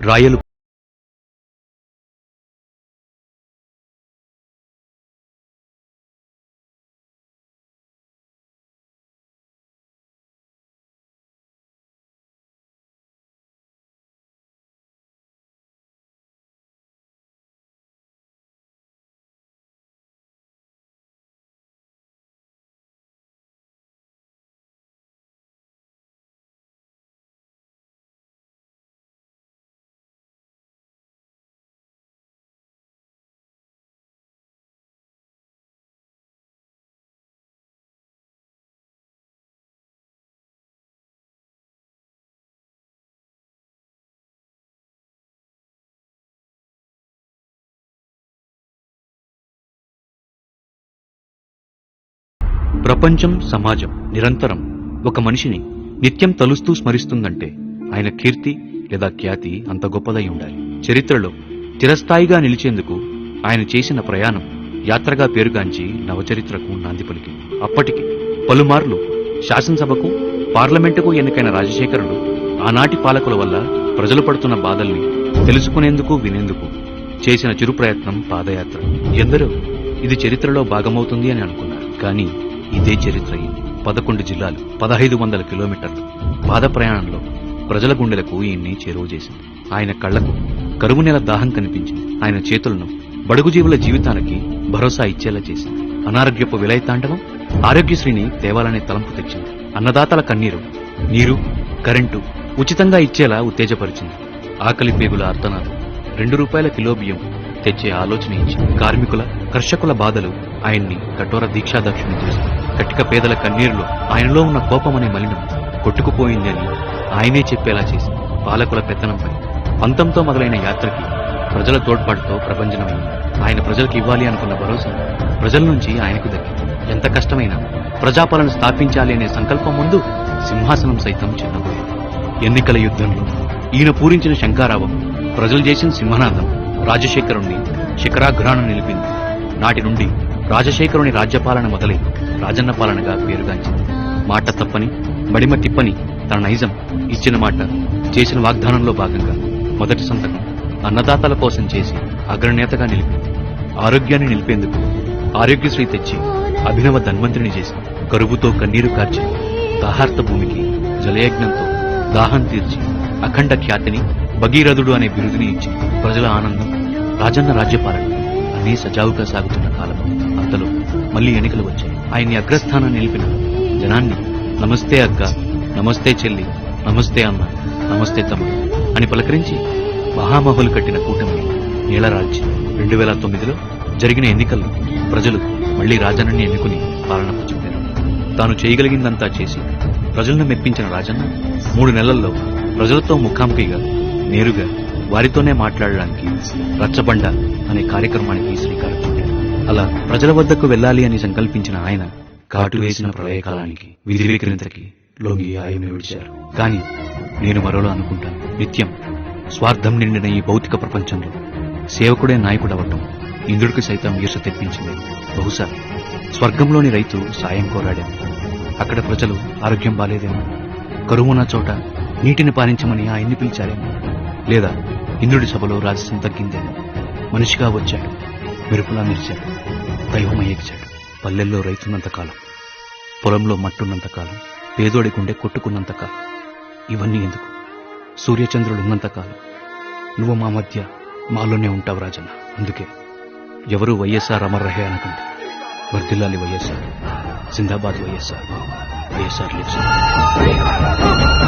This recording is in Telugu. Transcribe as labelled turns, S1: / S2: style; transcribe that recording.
S1: రాయలు ప్రపంచం సమాజం నిరంతరం ఒక మనిషిని నిత్యం తలుస్తూ స్మరిస్తుందంటే ఆయన కీర్తి లేదా ఖ్యాతి అంత గొప్పదై ఉండాలి. చరిత్రలో చిరస్థాయిగా నిలిచేందుకు ఆయన చేసిన ప్రయాణం యాత్రగా పేరుగాంచి నవచరిత్రకు నాంది పలికింది. అప్పటికి పలుమార్లు శాసనసభకు పార్లమెంటుకు ఎన్నికైన రాజశేఖరుడు ఆనాటి పాలకుల వల్ల ప్రజలు పడుతున్న బాధల్ని తెలుసుకునేందుకు వినేందుకు చేసిన చిరు ప్రయత్నం పాదయాత్ర. ఎందరో ఇది చరిత్రలో భాగమవుతుంది అని అనుకున్నారు. కానీ ఇదే చరిత్ర అయింది పదకొండు జిల్లాలు పదహైదు వందల కిలోమీటర్లు. పాద ప్రయాణంలో ప్రజల గుండెలకు ఈయన్ని చేరువ చేసింది. ఆయన కళ్ళకు కరువు నెల దాహం కనిపించింది. ఆయన చేతులను బడుగు జీవుల జీవితానికి భరోసా ఇచ్చేలా చేసింది. అనారోగ్యపు విలయతాండవం ఆరోగ్యశ్రీని తేవాలనే తలంపు తెచ్చింది. అన్నదాతల కన్నీరు నీరు కరెంటు ఉచితంగా ఇచ్చేలా ఉత్తేజపరిచింది. ఆకలి పేగుల అర్థనాలు రెండు రూపాయల కిలో బియ్యం తెచ్చే ఆలోచన ఇచ్చి కార్మికుల కర్షకుల బాధలు ఆయన్ని కఠోర దీక్షాదక్షిణ చేసి కటిక పేదల కన్నీరులో ఆయనలో ఉన్న కోపం అనే మలినం కొట్టుకుపోయింది అని ఆయనే చెప్పేలా చేసి పాలకుల పెత్తనంపై పంతంతో మొదలైన యాత్రకి ప్రజల తోడ్పాటుతో ప్రభంజనమైంది ఆయన ప్రజలకు ఇవ్వాలి అనుకున్న భరోసా ప్రజల నుంచి ఆయనకు దక్కింది. ఎంత కష్టమైనా ప్రజాపాలన స్థాపించాలి అనే సంకల్పం ముందు సింహాసనం సైతం చిన్నబోయింది. ఎన్నికల యుద్ధంలో ఈయన పూరించిన శంకారావం ప్రజలు చేసిన సింహనాథం రాజశేఖరుణ్ణి శిఖరాఘ్రాణం నిలిపింది. నాటి నుండి రాజశేఖరుని రాజ్యపాలన మొదలై రాజన్న పాలనగా పేరుగాంచింది మాట తప్పని మడిమ తిప్పని తన నైజం ఇచ్చిన మాట చేసిన వాగ్దానంలో భాగంగా మొదటి సంతకం అన్నదాతల కోసం చేసి అగ్రనేతగా నిలిపింది. ఆరోగ్యాన్ని నిలిపేందుకు ఆరోగ్యశ్రీ తెచ్చి అభినవ ధన్వంతుని చేసి కరువుతో కన్నీరు కార్చి దాహార్త భూమికి జలయజ్ఞంతో దాహం తీర్చి అఖండ ఖ్యాతిని భగీరథుడు అనే బిరుదుని ఇచ్చి ప్రజల ఆనందం రాజన్న రాజ్యపాలన. అన్నీ సజావుగా సాగుతున్న కాలం అంతలో మళ్ళీ ఎన్నికలు వచ్చాయి. ఆయన్ని అగ్రస్థానం నిలిపిన జనాన్ని నమస్తే అక్క నమస్తే చెల్లి నమస్తే అమ్మ నమస్తే తమ్ముడు అని పలకరించి మహామహులు కట్టిన కూటమిని నీలరాల్చి రెండు వేల తొమ్మిదిలో జరిగిన ఎన్నికల్లో ప్రజలు మళ్ళీ రాజన్నని ఎన్నుకుని పాలన చెందారు. తాను చేయగలిగిందంతా చేసి ప్రజలను మెప్పించిన రాజన్న మూడు నెలల్లో ప్రజలతో ముఖాముఖిగా నేరుగా వారితోనే మాట్లాడడానికి రచ్చబండ అనే కార్యక్రమానికి శ్రీకారం చుట్టారు అలా ప్రజల వద్దకు వెళ్ళాలి అని సంకల్పించిన ఆయన కాటు వేసిన ప్రళయకాలానికి విధివిక్రింతకి లోంగి ఆయమే విడిచారు. కానీ నేను మరోలా అనుకుంటాను. నిత్యం స్వార్థం నిండిన ఈ భౌతిక ప్రపంచంలో సేవకుడే నాయకుడవటం ఇంద్రుడికి సైతం ఈర్ష తెప్పించింది. బహుశా స్వర్గంలోని రైతు సాయం కోరాడేమో. అక్కడ ప్రజలు ఆరోగ్యం బాలేదేమో. కరువున్న చోట నీటిని పాలించమని ఆయన్ని పిలిచారేమో. లేదా ఇంద్రుడి సభలో రాజసం తగ్గిందేమో మనిషిగా వచ్చాడు. మెరుపులా నిలిచాడు దైవమై ఎగిచాడు పల్లెల్లో రైతున్నంత కాలం పొలంలో మట్టున్నంత కాలం పేదోడి గుండె కొట్టుకున్నంత కాలం. ఇవన్నీ ఎందుకు? సూర్యచంద్రుడు ఉన్నంత కాలం. నువ్వు మా మధ్య మాలోనే ఉంటావు రాజన్న. అందుకే ఎవరు వైఎస్ఆర్ అమర్ రహే అనకండి. వర్దిల్లాలి వైఎస్ఆర్. జిందాబాద్ వైఎస్ఆర్. వైఎస్ఆర్ లివ్స్